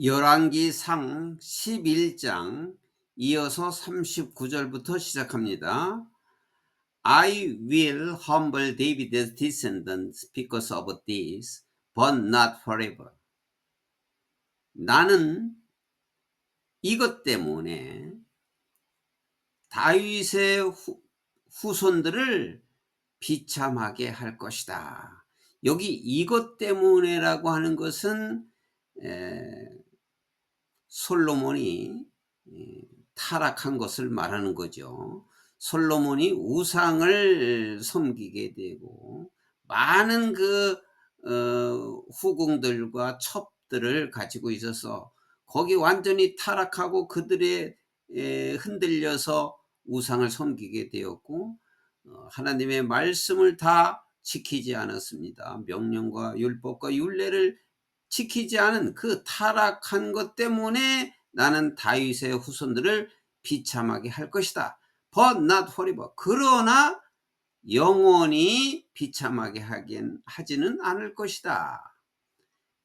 열왕기상 11장 이어서 39절부터 시작합니다. I will humble David's descendants because of this, but not forever. 나는 이것 때문에 다윗의 후, 후손들을 비참하게 할 것이다. 여기 이것 때문에라고 하는 것은 에, 솔로몬이 타락한 것을 말하는 거죠. 솔로몬이 우상을 섬기게 되고 많은 그 어, 후궁들과 첩들을 가지고 있어서 거기 완전히 타락하고 그들의 에, 흔들려서 우상을 섬기게 되었고 어, 하나님의 말씀을 다 지키지 않았습니다. 명령과 율법과 율례를 지키지 않은 그 타락한 것 때문에 나는 다윗의 후손들을 비참하게 할 것이다. But not forever. 그러나 영원히 비참하게 하긴 하지는 않을 것이다.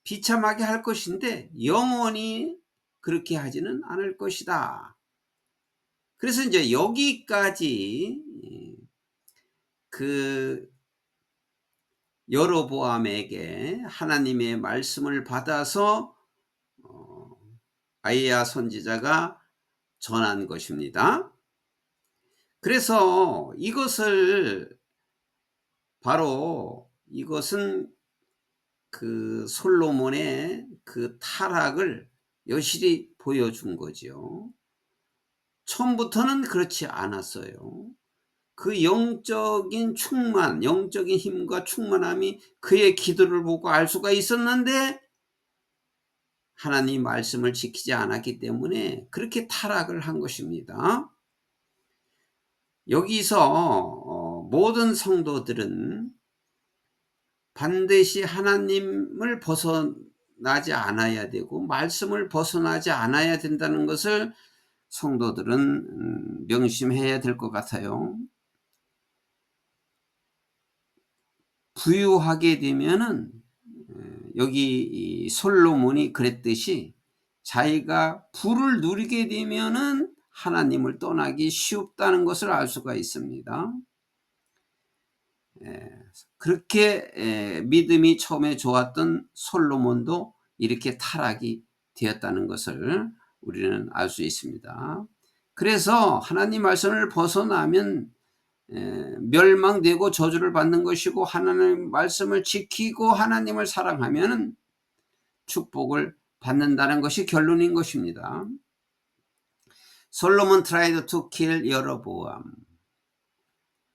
비참하게 할 것인데 영원히 그렇게 하지는 않을 것이다. 그래서 이제 여기까지 그 여로보암에게 하나님의 말씀을 받아서 어, 아이야 선지자가 전한 것입니다. 그래서 이것을 바로 이것은 그 솔로몬의 그 타락을 여실히 보여준 거죠. 처음부터는 그렇지 않았어요. 그 영적인 충만, 영적인 힘과 충만함이 그의 기도를 보고 알 수가 있었는데 하나님 말씀을 지키지 않았기 때문에 그렇게 타락을 한 것입니다. 여기서 어, 모든 성도들은 반드시 하나님을 벗어나지 않아야 되고 말씀을 벗어나지 않아야 된다는 것을 성도들은 음, 명심해야 될 것 같아요. 부유하게 되면은 여기 솔로몬이 그랬듯이 자기가 부를 누리게 되면은 하나님을 떠나기 쉽다는 것을 알 수가 있습니다. 그렇게 믿음이 처음에 좋았던 솔로몬도 이렇게 타락이 되었다는 것을 우리는 알 수 있습니다. 그래서 하나님 말씀을 벗어나면 멸망되고 저주를 받는 것이고 하나님 말씀을 지키고 하나님을 사랑하면 축복을 받는다는 것이 결론인 것입니다. 솔로몬 트라이드 투 킬 여로보암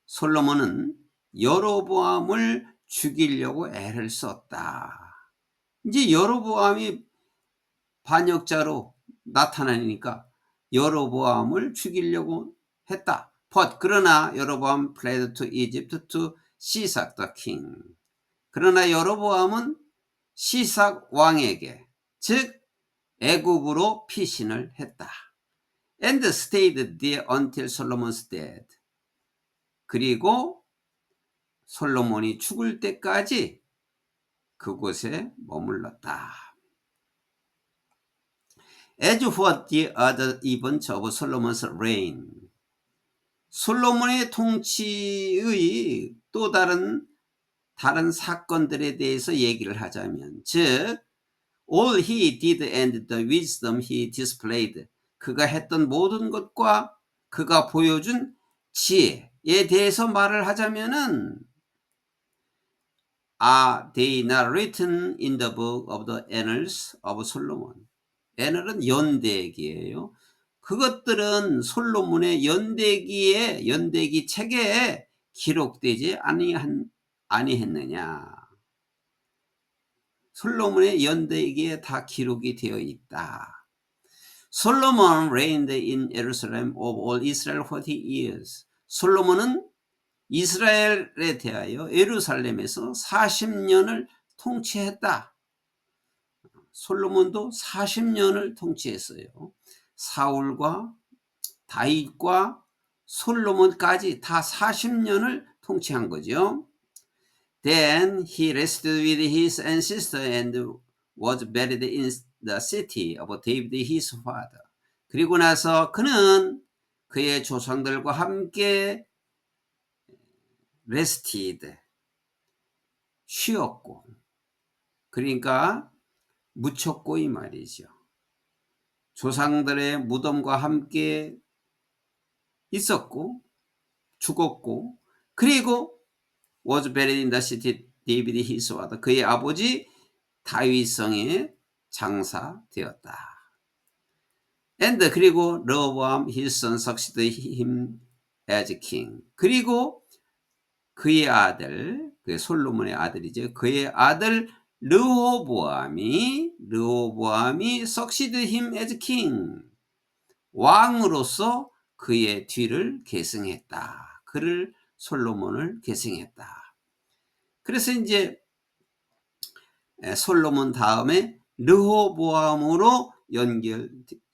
솔로몬은 여로보암을 죽이려고 애를 썼다. 이제 여로보암이 반역자로 나타나니까 여로보암을 죽이려고 했다. But 그러나 여로보암 fled to Egypt to 시삭 the king. 그러나 여로보암은 시삭 왕에게 즉 애굽으로 피신을 했다. And stayed there until Solomon's death. 그리고 솔로몬이 죽을 때까지 그곳에 머물렀다. As for the other events of Solomon's reign, 솔로몬의 통치의 또 다른 다른 사건들에 대해서 얘기를 하자면 즉 all he did and the wisdom he displayed 그가 했던 모든 것과 그가 보여준 지혜에 대해서 말을 하자면은 are they not written in the book of the annals of Solomon? annal은 연대기예요. 그것들은 솔로몬의 연대기에 연대기 책에 기록되지 아니한 아니했느냐? 솔로몬의 연대기에 다 기록이 되어 있다. 솔로몬 reigned in Jerusalem of all Israel 40 years. 솔로몬은 이스라엘에 대하여 예루살렘에서 40년을 통치했다. 솔로몬도 40년을 통치했어요. 사울과 다윗과 솔로몬까지 다 40년을 통치한 거죠. Then he rested with his ancestor and was buried in the city of David his father. 그리고 나서 그는 그의 조상들과 함께 rested 쉬었고 그러니까 묻혔고 이 말이죠. 조상들의 무덤과 함께 있었고 죽었고 그리고 the city David his father 그의 아버지 다윗성에 장사되었다. and 그리고 러브암 son succeeded him as king 그리고 그의 아들 그 솔로몬의 아들이죠. 그의 아들 르호보암이 르호보암이 succeeded him as king 왕으로서 그의 뒤를 계승했다. 그를 솔로몬을 계승했다. 그래서 이제 솔로몬 다음에 르호보암으로 연결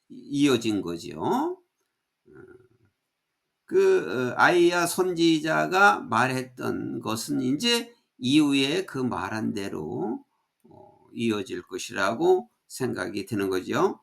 이어진 거죠. 그 어, 아이야 선지자가 말했던 것은 이제 이후에 그 말한 대로 어, 이어질 것이라고 생각이 드는 거죠.